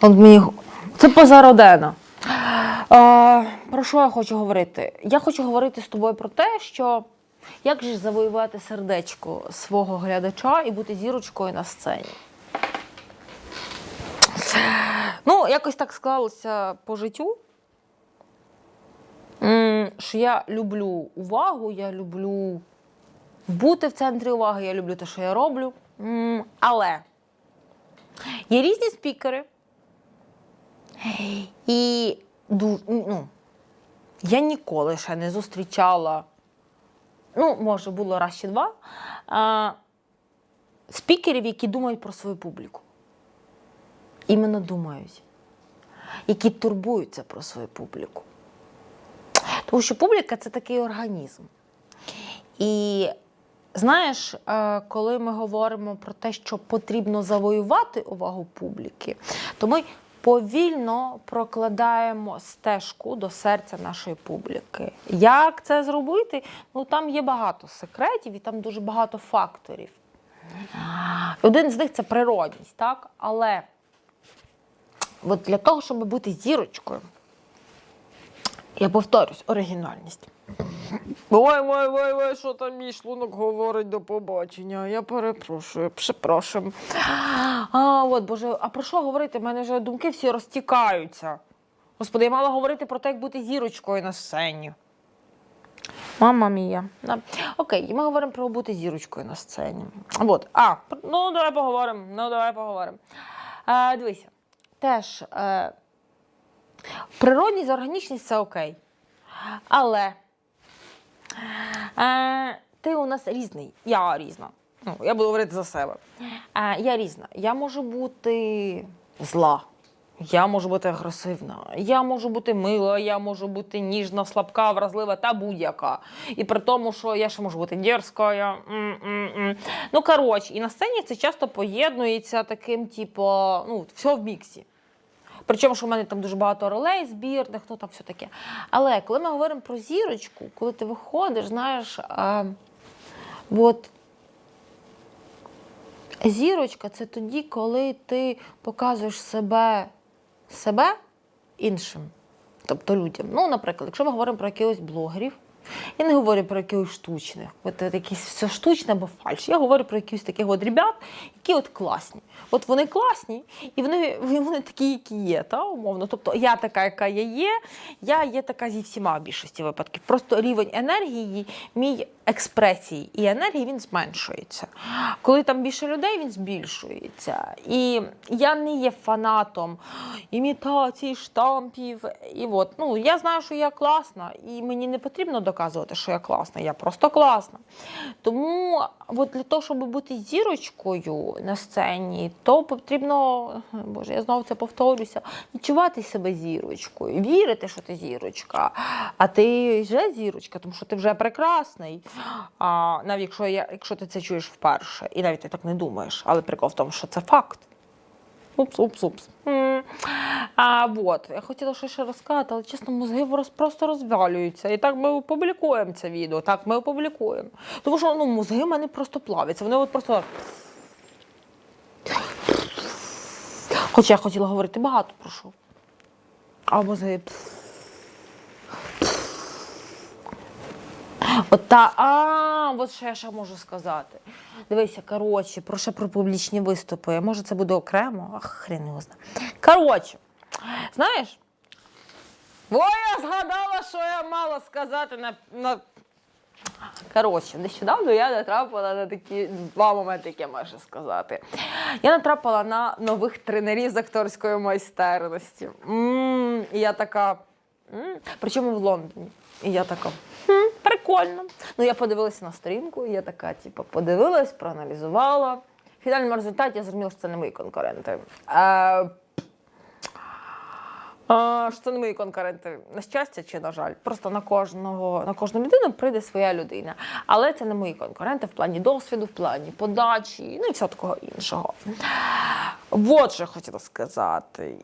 От мені... Це позародена. Е, про що я хочу говорити? Я хочу говорити з тобою про те, що як же завоювати сердечко свого глядача і бути зірочкою на сцені. Ну, якось так склалося по життю. Що я люблю увагу, я люблю бути в центрі уваги, я люблю те, що я роблю. Але є різні спікери. І ну, я ніколи ще не зустрічала, ну, може, було раз чи два, а, спікерів, які думають про свою публіку. Іменно думають, які турбуються про свою публіку. Тому що публіка це такий організм. І знаєш, е, коли ми говоримо про те, що потрібно завоювати увагу публіки, то ми повільно прокладаємо стежку до серця нашої публіки. Як це зробити? Ну там є багато секретів і там дуже багато факторів. Один з них це природність, так? Але от для того, щоб бути зірочкою, я повторюсь, оригінальність. Ой, ой, ой, ой, що там мій шлунок говорить до побачення. Я перепрошую, перепрошую. А, от, Боже, а про що говорити? У мене вже думки всі розтікаються. Господи, я мала говорити про те, як бути зірочкою на сцені. Мама мія. Да. Окей, ми говоримо про бути зірочкою на сцені. От. А, ну давай поговоримо. Ну, давай поговоримо. Дивися, теж е, природність, органічність це окей. Але е, ти у нас різний. Я різна. Ну, я буду говорити за себе. Е, я різна. Я можу бути зла. Я можу бути агресивна, я можу бути мила, я можу бути ніжна, слабка, вразлива та будь-яка. І при тому, що я ще можу бути дерзка. Ну, коротше, і на сцені це часто поєднується таким, типу, ну, все в міксі. Причому, що в мене там дуже багато ролей збірних, ну там все таке. Але коли ми говоримо про зірочку, коли ти виходиш, знаєш, а, от зірочка це тоді, коли ти показуєш себе, себе іншим, тобто людям. Ну, наприклад, якщо ми говоримо про якихось блогерів, я не говорю про якихось штучних, от якісь все штучне або фальш. Я говорю про якихось таких от ребят, які от класні. От вони класні, і вони, вони такі, які є, та, умовно. Тобто я така, яка я є, я є така зі всіма більшості випадків. Просто рівень енергії, мій експресії і енергії він зменшується. Коли там більше людей, він збільшується. І я не є фанатом імітацій, штампів. І от, ну, я знаю, що я класна, і мені не потрібно доказувати, що я класна, я просто класна. Тому от для того, щоб бути зірочкою на сцені, то потрібно, боже, я знову це повторюся, відчувати себе зірочкою, вірити, що ти зірочка. А ти вже зірочка, тому що ти вже прекрасний. А, навіть якщо, я, якщо ти це чуєш вперше, і навіть ти так не думаєш, але прикол в тому, що це факт. Упс, упс, упс. А от, я хотіла щось ще розказати, але чесно, мозги просто розвалюються. І так ми опублікуємо це відео. Так, ми опублікуємо. Тому що ну, мозги в мене просто плавляться. Вони от просто. Хоча я хотіла говорити багато про що. А мозги. От та, а, от що я ще можу сказати. Дивися, коротше, про ще про публічні виступи. Може, це буде окремо? Ах, хрен його знає. Коротше, знаєш, о, я згадала, що я мала сказати на. на... Коротше, нещодавно я натрапила на такі два моменти, які я можу сказати. Я натрапила на нових тренерів з акторської майстерності. м і я така. м Причому в Лондоні. І я така. Хм, прикольно. Ну, я подивилася на сторінку, я така, типу, подивилась, проаналізувала. В фінальному результаті я зрозуміла, що це не мої конкуренти. Е, а, що це не мої конкуренти. На щастя чи на жаль. Просто на кожного, на кожну людину прийде своя людина. Але це не мої конкуренти в плані досвіду, в плані подачі, ну і всього такого іншого. От що я хотіла сказати.